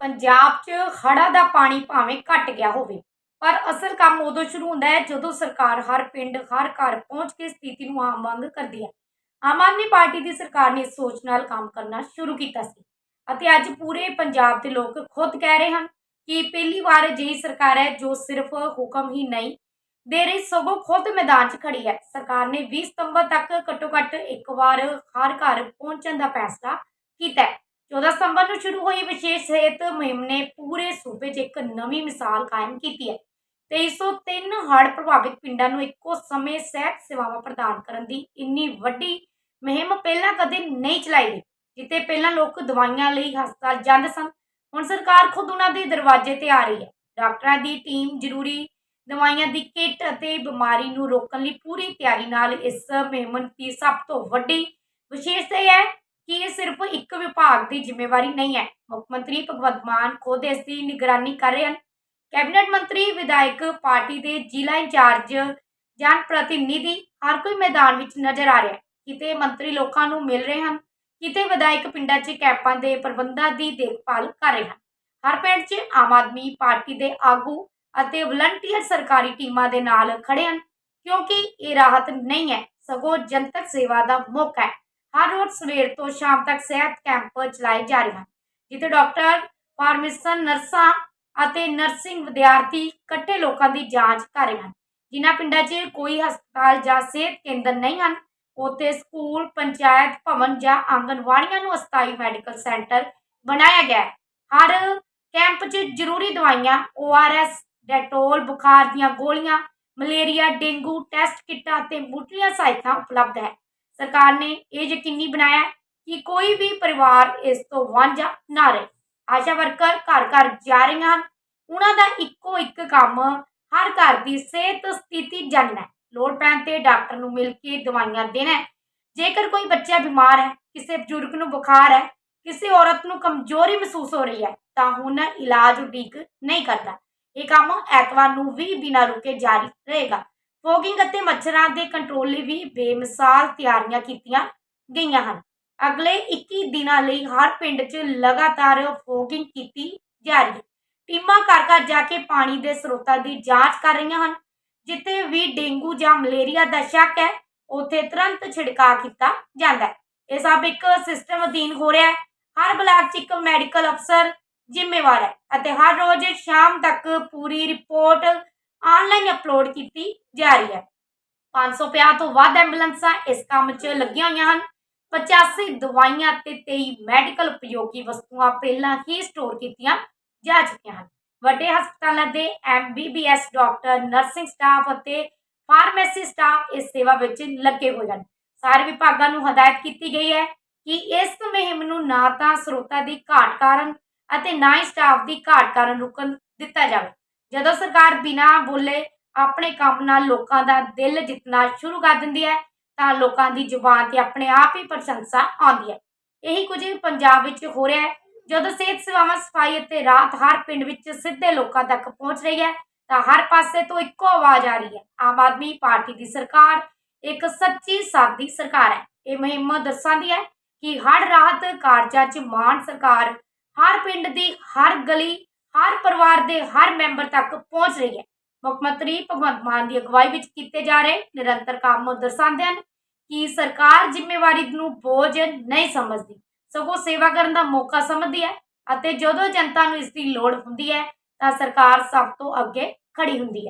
ਪੰਜਾਬ 'ਚ ਹੜ੍ਹਾਂ ਦਾ ਪਾਣੀ ਭਾਵੇਂ ਘਟ ਗਿਆ ਹੋਵੇ, ਪਰ ਅਸਲ ਕੰਮ ਉਦੋਂ ਸ਼ੁਰੂ ਹੁੰਦਾ ਹੈ ਜਦੋਂ ਸਰਕਾਰ ਹਰ ਪਿੰਡ, ਹਰ ਘਰ ਪਹੁੰਚ ਕੇ ਸਥਿਤੀ ਨੂੰ ਆਮ ਵਾਂਗ ਕਰਦੀ ਹੈ। ਆਮ ਆਦਮੀ ਪਾਰਟੀ ਦੀ ਸਰਕਾਰ ਨੇ ਸੋਚ ਨਾਲ ਕੰਮ ਕਰਨਾ ਸ਼ੁਰੂ ਕੀਤਾ ਸੀ ਅਤੇ ਅੱਜ ਪੂਰੇ ਪੰਜਾਬ ਦੇ ਲੋਕ ਖੁਦ ਕਹਿ ਰਹੇ ਹਨ ਕਿ ਪਹਿਲੀ ਵਾਰ ਅਜਿਹੀ ਸਰਕਾਰ ਹੈ ਜੋ ਸਿਰਫ ਹੁਕਮ ਹੀ ਨਹੀਂ ਦੇ ਰਹੀ, ਸਗੋਂ ਖੁਦ ਮੈਦਾਨ 'ਚ ਖੜੀ ਹੈ। ਸਰਕਾਰ ਨੇ 20 ਸਤੰਬਰ ਤੱਕ ਘੱਟੋ ਘੱਟ ਇੱਕ ਵਾਰ ਹਰ ਘਰ ਪਹੁੰਚਣ ਦਾ ਫੈਸਲਾ ਕੀਤਾ ਹੈ। 14 ਸਤੰਬਰ ਨੂੰ ਸ਼ੁਰੂ ਹੋਈ ਵਿਸ਼ੇਸ਼ ਸਿਹਤ ਮੁਹਿੰਮ ਨੇ ਪੂਰੇ ਸੂਬੇ 'ਚ ਇੱਕ ਨਵੀਂ ਮਿਸਾਲ ਕਾਇਮ ਕੀਤੀ ਹੈ 2303 ਹੜ੍ਹ ਪ੍ਰਭਾਵਿਤ ਪਿੰਡਾਂ ਨੂੰ ਇੱਕੋ ਸਮੇਂ ਸਿਹਤ ਸੇਵਾਵਾਂ ਪ੍ਰਦਾਨ ਕਰਨ ਦੀ ਇੰਨੀ ਵੱਡੀ ਮੁਹਿੰਮ ਪਹਿਲਾਂ ਕਦੇ ਨਹੀਂ ਚਲਾਈ ਗਈ, ਜਿੱਥੇ ਪਹਿਲਾਂ ਲੋਕ ਦਵਾਈਆਂ ਲਈ ਹਸਪਤਾਲ ਜਾਂਦੇ ਸਨ। ਹੁਣ ਸਰਕਾਰ ਖੁਦ ਉਹਨਾਂ ਦੇ ਦਰਵਾਜ਼ੇ ਤੇ ਆ ਰਹੀ ਹੈ। ਡਾਕਟਰਾਂ ਦੀ ਟੀਮ ਜ਼ਰੂਰੀ ਦਵਾਈਆਂ ਦੀ ਕਿੱਟ ਅਤੇ ਬਿਮਾਰੀ ਨੂੰ ਰੋਕਣ ਲਈ ਪੂਰੀ ਤਿਆਰੀ ਨਾਲ ਇਸ ਮੁਹਿੰਮ ਦੀ ਸਭ ਤੋਂ ਵੱਡੀ ਵਿਸ਼ੇਸ਼ਤਾ ਹੈ ਕਿ ਇਹ ਸਿਰਫ ਇੱਕ ਵਿਭਾਗ ਦੀ ਜ਼ਿੰਮੇਵਾਰੀ ਨਹੀਂ ਹੈ। ਮੁੱਖ ਮੰਤਰੀ ਭਗਵੰਤ ਮਾਨ ਖੁਦ ਇਸ ਦੀ ਨਿਗਰਾਨੀ ਕਰ ਰਹੇ ਹਨ। ਕੈਬਨਿਟ ਮੰਤਰੀ, ਵਿਧਾਇਕ, ਪਾਰਟੀ ਦੇ ਜ਼ਿਲ੍ਹਾ ਇੰਚਾਰਜ ਜਨ ਪ੍ਰਤੀਨਿਧੀ ਹਰ ਕੋਈ ਮੈਦਾਨ ਵਿੱਚ ਨਜ਼ਰ ਆ ਰਿਹਾ ਹੈ। ਕਿਤੇ ਮੰਤਰੀ ਲੋਕਾਂ ਨੂੰ ਮਿਲ ਰਹੇ ਹਨ, ਕਿਤੇ ਵਿਧਾਇਕ ਪਿੰਡਾਂ 'ਚ ਕੈਂਪਾਂ ਦੇ ਪ੍ਰਬੰਧਾਂ ਦੀ ਦੇਖਭਾਲ ਕਰ ਰਹੇ ਹਨ। ਹਰ ਪਿੰਡ 'ਚ ਆਮ ਆਦਮੀ ਪਾਰਟੀ ਦੇ ਆਗੂ ਅਤੇ ਵਲੰਟੀਅਰ ਸਰਕਾਰੀ ਟੀਮਾਂ ਦੇ ਨਾਲ ਖੜੇ ਹਨ, ਕਿਉਂਕਿ ਇਹ ਰਾਹਤ ਨਹੀਂ ਹੈ। ਸਗੋਂ ਜਨਤਕ ਸੇਵਾ ਦਾ ਮੌਕਾ ਹੈ। ਹਰ ਰੋਜ਼ ਸਵੇਰ ਤੋਂ ਸ਼ਾਮ ਤੱਕ ਸਿਹਤ ਕੈਂਪ ਚਲਾਏ ਜਾ ਰਹੇ ਹਨ, ਜਿੱਥੇ ਡਾਕਟਰ ਫਾਰਮਾਸਿਸਟ ਨਰਸਾਂ ਅਤੇ ਨਰਸਿੰਗ ਵਿਦਿਆਰਥੀ ਇਕੱਠੇ ਲੋਕਾਂ ਦੀ ਜਾਂਚ ਕਰ ਰਹੇ ਹਨ। ਜਿਨ੍ਹਾਂ ਪਿੰਡਾਂ 'ਚ ਕੋਈ ਹਸਪਤਾਲ ਜਾਂ ਸਿਹਤ ਕੇਂਦਰ ਨਹੀਂ ਹਨ, ਉੱਥੇ ਸਕੂਲ, ਪੰਚਾਇਤ ਭਵਨ ਜਾਂ ਆਂਗਨਵਾੜੀਆਂ ਨੂੰ ਅਸਥਾਈ ਮੈਡੀਕਲ ਸੈਂਟਰ ਬਣਾਇਆ ਗਿਆ ਹੈ। ਹਰ ਕੈਂਪ 'ਚ ਜ਼ਰੂਰੀ ਦਵਾਈਆਂ ORS ਡੈਟੋਲ, ਬੁਖਾਰ ਦੀਆਂ ਗੋਲੀਆਂ, ਮਲੇਰੀਆ, ਡੇਂਗੂ ਟੈਸਟ ਕਿੱਟਾਂ ਅਤੇ ਮੁੱਢਲੀਆਂ ਸਹਾਇਤਾ ਉਪਲਬਧ ਹੈ। ਸਰਕਾਰ ਨੇ ਇਹ ਯਕੀਨੀ ਬਣਾਇਆ ਕਿ ਕੋਈ ਵੀ ਪਰਿਵਾਰ ਇਸ ਤੋਂ ਵਾਂਝਾ ਨਾ ਰਹੇ। ਆਸ਼ਾ ਵਰਕਰ ਘਰ ਘਰ ਜਾ ਰਹੀਆਂ ਹਨ। ਉਹਨਾਂ ਦਾ ਇੱਕੋ ਇੱਕ ਕੰਮ, ਹਰ ਘਰ ਦੀ ਸਿਹਤ ਸਥਿਤੀ ਜਾਣਨਾ ਲੋੜ ਪੈਣ ਤੇ ਡਾਕਟਰ ਨੂੰ ਮਿਲ ਕੇ ਦਵਾਈਆਂ ਦੇਣਾ ਜੇਕਰ ਕੋਈ ਬੱਚਾ ਬਿਮਾਰ ਹੈ, ਕਿਸੇ ਬਜ਼ੁਰਗ ਨੂੰ ਬੁਖਾਰ ਹੈ, ਕਿਸੇ ਔਰਤ ਨੂੰ ਕਮਜ਼ੋਰੀ ਮਹਿਸੂਸ ਹੋ ਰਹੀ ਹੈ, ਤਾਂ ਹੁਣ ਇਲਾਜ ਉਡੀਕ ਨਹੀਂ ਕਰਦਾ। ਇਹ ਕੰਮ ਐਤਵਾਰ ਨੂੰ ਵੀ ਬਿਨਾਂ ਰੁਕੇ ਜਾਰੀ ਰਹੇਗਾ। ਫੋਗਿੰਗ ਅਤੇ ਮੱਛਰਾਂ ਦੇ ਕੰਟਰੋਲ ਲਈ ਵੀ ਬੇਮਿਸਾਲ ਤਿਆਰੀਆਂ ਕੀਤੀਆਂ ਗਈਆਂ ਹਨ। ਅਗਲੇ 21 ਦਿਨਾਂ ਲਈ ਹਰ ਪਿੰਡ 'ਚ ਲਗਾਤਾਰ ਫੋਗਿੰਗ ਕੀਤੀ ਜਾ ਰਹੀ ਹੈ। ਟੀਮਾਂ ਘਰ ਘਰ ਜਾ ਕੇ ਪਾਣੀ ਦੇ ਸਰੋਤਾਂ ਦੀ ਜਾਂਚ ਕਰ ਰਹੀਆਂ ਹਨ, ਜਿੱਥੇ ਵੀ ਡੇਂਗੂ ਜਾਂ ਮਲੇਰੀਆ ਦਾ ਸ਼ੱਕ ਹੈ, ਉੱਥੇ ਤੁਰੰਤ ਛਿੜਕਾਅ ਕੀਤਾ ਜਾਂਦਾ ਹੈ। ਇਹ ਸਭ ਇੱਕ ਸਿਸਟਮ ਅਧੀਨ ਹੋ ਰਿਹਾ ਹੈ। ਹਰ ਬਲਾਕ 'ਚ ਇੱਕ ਮੈਡੀਕਲ ਅਫਸਰ ਜ਼ਿੰਮੇਵਾਰ ਹੈ ਅਤੇ ਹਰ ਰੋਜ਼ ਸ਼ਾਮ ਤੱਕ ਪੂਰੀ ਰਿਪੋਰਟ ਆਨਲਾਈਨ ਅਪਲੋਡ ਕੀਤੀ ਜਾ ਰਹੀ ਹੈ। 550 ਤੋਂ ਵੱਧ ਐਂਬੂਲੈਂਸਾਂ ਇਸ ਕੰਮ 'ਚ ਲੱਗੀਆਂ ਹੋਈਆਂ ਹਨ। 85 ਦਵਾਈਆਂ ਤੇ 23 ਮੈਡੀਕਲ ਉਪਯੋਗੀ ਵਸਤੂਆਂ ਪਹਿਲਾਂ ਹੀ ਸਟੋਰ ਕੀਤੀਆਂ ਜਾ ਚੁੱਕੀਆਂ ਹਨ। ਵੱਡੇ ਹਸਪਤਾਲਾਂ ਦੇ ਐਮਬੀਬੀਐਸ ਡਾਕਟਰ, ਨਰਸਿੰਗ ਸਟਾਫ ਅਤੇ ਫਾਰਮੇਸੀ ਸਟਾਫ ਇਸ ਸੇਵਾ ਵਿੱਚ ਲੱਗੇ ਹੋਏ ਹਨ। ਸਾਰੇ ਵਿਭਾਗਾਂ ਨੂੰ ਹਦਾਇਤ ਕੀਤੀ ਗਈ ਹੈ ਕਿ ਇਸ ਮੁਹਿੰਮ ਨੂੰ ਨਾ ਤਾਂ ਸਰੋਤਾਂ ਦੀ ਘਾਟ ਕਾਰਨ ਅਤੇ ਨਾ ਹੀ ਸਟਾਫ ਦੀ ਘਾਟ ਕਾਰਨ ਰੁਕਣ ਦਿੱਤਾ ਜਾਵੇ। ਜਦੋਂ ਸਰਕਾਰ ਬਿਨਾਂ ਬੋਲੇ ਆਪਣੇ ਕੰਮ ਨਾਲ ਲੋਕਾਂ ਦਾ ਦਿਲ ਜਿੱਤਣਾ ਸ਼ੁਰੂ ਕਰ ਦਿੰਦੀ ਹੈ, ਤਾਂ ਲੋਕਾਂ ਦੀ ਜ਼ੁਬਾਨ ਤੇ ਆਪਣੇ ਆਪ ਹੀ ਪ੍ਰਸ਼ੰਸਾ ਆਉਂਦੀ ਹੈ। ਇਹੀ ਕੁਝ ਪੰਜਾਬ ਵਿੱਚ ਹੋ ਰਿਹਾ ਹੈ। ਜਦੋਂ ਸਿਹਤ ਸੇਵਾਵਾਂ, ਸਫ਼ਾਈ ਅਤੇ ਰਾਹਤ ਹਰ ਪਿੰਡ ਵਿੱਚ ਸਿੱਧੇ ਲੋਕਾਂ ਤੱਕ ਪਹੁੰਚ ਰਹੀ ਹੈ, ਤਾਂ ਹਰ ਪਾਸੇ ਤੋਂ ਇੱਕੋ ਆਵਾਜ਼ ਆ ਰਹੀ ਹੈ। ਆਮ ਆਦਮੀ ਪਾਰਟੀ ਦੀ ਸਰਕਾਰ ਇੱਕ ਸੱਚੀ ਸਾਦੀ ਸਰਕਾਰ ਹੈ। ਇਹ ਮੁਹਿੰਮ ਦਰਸਾਉਂਦੀ ਹੈ ਕਿ ਹਰ ਰਾਹਤ ਕਾਰਜਾਂ 'ਚ ਮਾਨ ਸਰਕਾਰ, ਹਰ ਪਿੰਡ ਦੀ ਹਰ ਗਲੀ ਹਰ ਪਰਿਵਾਰ ਦੇ ਹਰ ਮੈਂਬਰ ਤੱਕ ਪਹੁੰਚ ਰਹੀ ਹੈ। ਮੁੱਖ ਮੰਤਰੀ ਭਗਵੰਤ ਮਾਨ ਦੀ ਅਗਵਾਈ ਵਿੱਚ ਕੀਤੇ ਜਾ ਰਹੇ ਨਿਰੰਤਰ ਕੰਮ ਦਰਸਾਉਂਦੇ ਹਨ ਕਿ ਸਰਕਾਰ ਜ਼ਿੰਮੇਵਾਰੀ ਨੂੰ ਬੋਝ ਨਹੀਂ ਸਮਝਦੀ। ਸਗੋਂ ਸੇਵਾ ਕਰਨ ਦਾ ਮੌਕਾ ਸਮਝਦੀ ਹੈ ਅਤੇ ਜਦੋਂ ਜਨਤਾ ਨੂੰ ਇਸ ਦੀ ਲੋੜ ਹੁੰਦੀ ਹੈ ਤਾਂ ਸਰਕਾਰ ਸਭ ਤੋਂ ਅੱਗੇ ਖੜੀ ਹੁੰਦੀ ਹੈ।